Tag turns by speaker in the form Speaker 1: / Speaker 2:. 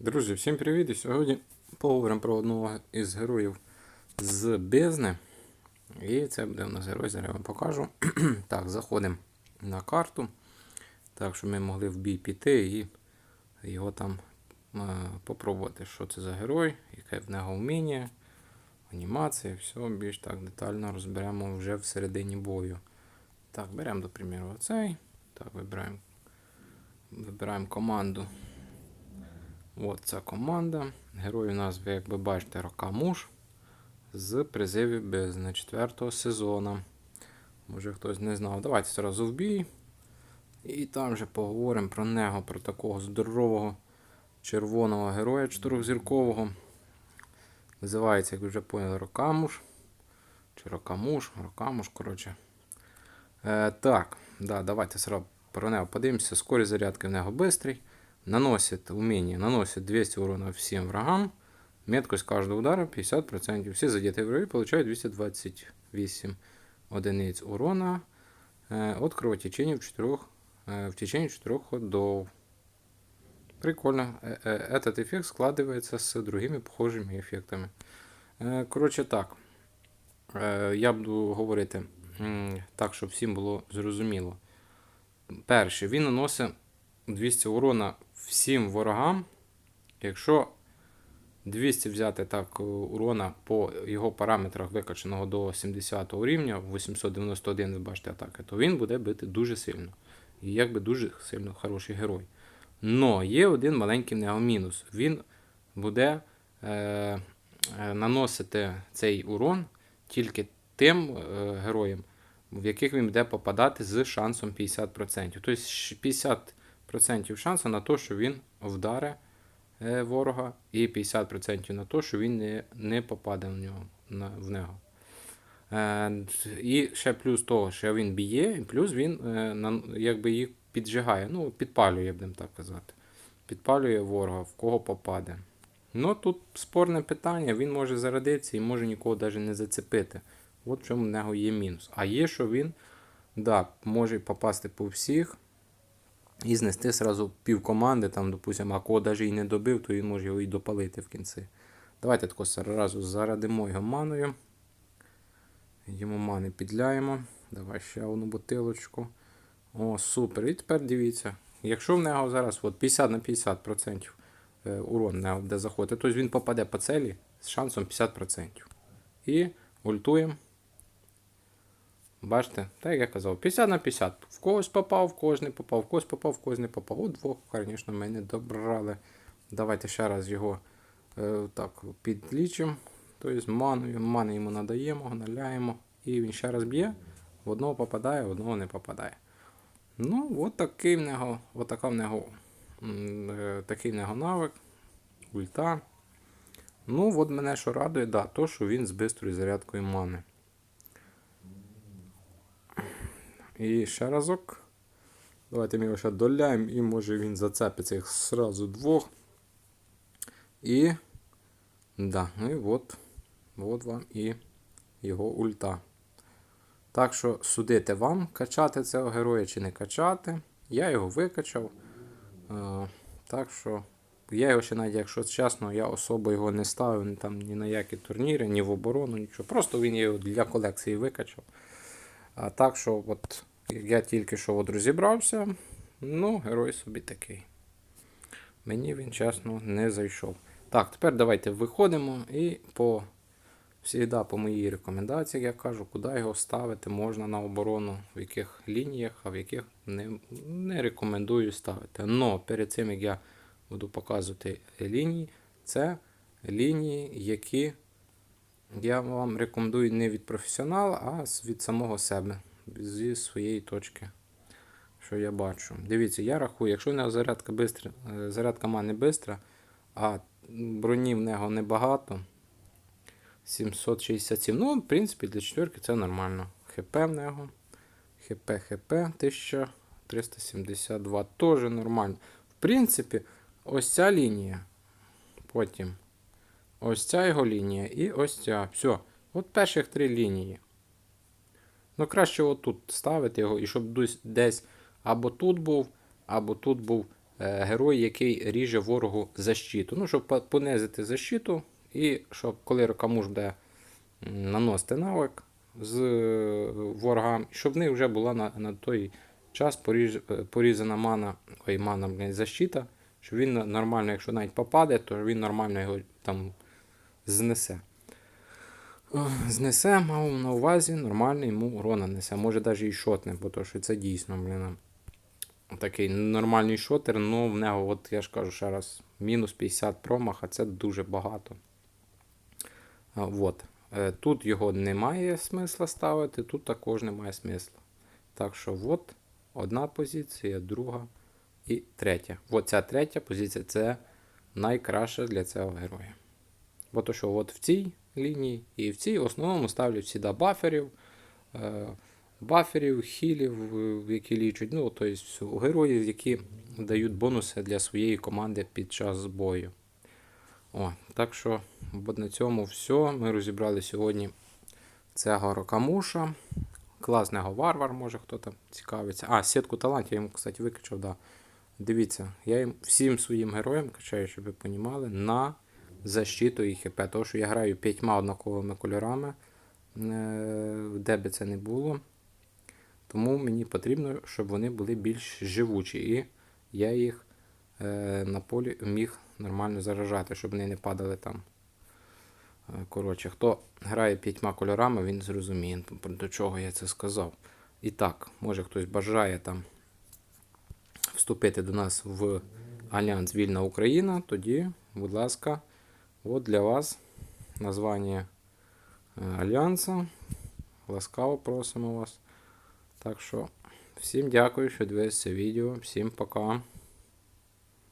Speaker 1: Друзі, всім привіт! І сьогодні поговоримо про одного із героїв з Бездни. І це буде у нас герой, зараз я вам покажу. так, заходимо на карту. Так, щоб ми могли в бій піти і його там е, попробувати, що це за герой, яке в нього вміння, анімація, все більш так детально розберемо вже в середині бою. Так, беремо, до приміру, оцей. Так, вибираємо, вибираємо команду. От ця команда. Герой у нас, ви як ви бачите, Рокамуш з призивів бездни 4 сезону. Може хтось не знав. Давайте зразу в бій. І там вже поговоримо про нього, про такого здорового червоного героя чотирьохзіркового. Називається, як ви вже поняли, Рокамуш. Чи Рокамуш, Рокамуш, коротше. Е, так, да, давайте сразу про нього подивимося. Скорість зарядки в нього бистрий Наносит умение, наносит 200 урона всем врагам. Меткость каждого удара 50%. Все задетые враги получают 228 одиниц урона э, от кровотечения в, четырех, э, в течение 4 ходов. Прикольно. Э, э, Этот эффект складывается с другими похожими эффектами. Э, Коротше так. Е, Я буду говорити м, так, щоб всім було зрозуміло. Перше, він наносить 200 урона всім ворогам. Якщо 200 взяти так урона по його параметрах викачаного до 70 рівня, 891, ви бачите атаки, то він буде бити дуже сильно. І якби дуже сильно хороший герой. Но є один маленький в нього мінус. Він буде е, е, наносити цей урон тільки тим е, героям, в яких він буде попадати з шансом 50%. Тобто щ- 50% шансу на те, що він вдаре е, ворога, і 50% на те, що він не, не попаде в нього. На, в нього. Е, і ще плюс того, що він б'є, і плюс він е, на, якби їх піджигає, ну, підпалює, будемо так казати. Підпалює ворога, в кого попаде. Ну тут спорне питання, він може зарадитися і може нікого навіть не зацепити. От в чому в нього є мінус. А є, що він да, може попасти по всіх і знести сразу пів команди, там, допустимо, а кого навіть і не добив, то він може його і допалити в кінці. Давайте тако одразу зарадимо його маною. Йому мани підляємо. Давай ще одну бутилочку. О, супер. І тепер дивіться. Якщо в нього зараз от 50 на 50% е, урон нього буде заходити, то він попаде по целі з шансом 50%. І ультуємо. Бачите, так як я казав, 50 на 50. В когось попав, в когось не попав, в когось попав, в когось не попав. От двох, звісно, ми не добрали. Давайте ще раз його е, так підлічимо. Тобто маною, мани йому надаємо, наляємо. І він ще раз б'є. В одного попадає, в одного не попадає. Ну, от такий в нього, от в нього, е, такий в нього навик, ульта. Ну, от мене що радує, да, то, що він з бистрою зарядкою мани. І ще разок. Давайте ми його ще доляємо, і може він зацепиться їх сразу двох. І. Да, ну і от. От вам і його ульта. Так що судити вам, качати цього героя чи не качати. Я його викачав. Е, так що я його ще навіть, якщо чесно, я особо його не ставив ні, там, ні на які турніри, ні в оборону, нічого. Просто він його для колекції викачав. А так що, от я тільки що от розібрався, ну, герой собі такий. Мені він, чесно, не зайшов. Так, тепер давайте виходимо і по Всігда по моїй рекомендації, я кажу, куди його ставити можна на оборону, в яких лініях, а в яких не, не рекомендую ставити. Но перед цим, як я буду показувати лінії, це лінії, які я вам рекомендую не від професіонала, а від самого себе, зі своєї точки, що я бачу. Дивіться, я рахую, якщо в нього зарядка бистра, е, зарядка мани бистра, а броні в нього небагато. 767. Ну, в принципі, для четверки це нормально. ХП в нього. ХП, ХП 1372. Теж нормально. В принципі, ось ця лінія. Потім ось ця його лінія і ось ця. Все. От перших три лінії. Ну, краще отут ставити його, і щоб десь- або тут був, або тут був е, герой, який ріже ворогу защиту. Ну, щоб понизити защиту, і щоб коли Рокамуш буде наносити навик з е, ворогам, щоб в них вже була на, на той час поріж, е, порізана мана, ой, мана, блядь, защита, щоб він нормально, якщо навіть попаде, то він нормально його там знесе. Знесе, мав на увазі, нормально йому урона несе. Може навіть і шотне, бо то, що це дійсно, блін. Такий нормальний шотер, але в нього, от я ж кажу ще раз, мінус 50 промаха, це дуже багато. От. Е, Тут його немає смисла ставити, тут також немає смисла. Так що, от одна позиція, друга і третя. От ця третя позиція це найкраща для цього героя. Бо то, що от в цій лінії і в цій в основному ставлять сюди баферів, е, баферів, хілів, е, які лічать. Ну, тобто героїв, які дають бонуси для своєї команди під час бою. О, так що на цьому все. Ми розібрали сьогодні цього рокамуша. Класного варвар, може хто там цікавиться. А, сітку талантів я йому, кстати, викачав, да. Дивіться, я їм всім своїм героям качаю, щоб ви понімали, на защиту і хп. Тому що я граю п'ятьма однаковими кольорами, е, де би це не було. Тому мені потрібно, щоб вони були більш живучі. І я їх е, на полі міг нормально заражати, щоб вони не падали там. Е, Коротше, хто грає п'ятьма кольорами, він зрозуміє, до чого я це сказав. І так, може хтось бажає там вступити до нас в Альянс Вільна Україна, тоді, будь ласка, от для вас названня Альянса. Альянсу. Ласкаво просимо вас. Так що, всім дякую, що дивилися відео. Всім пока.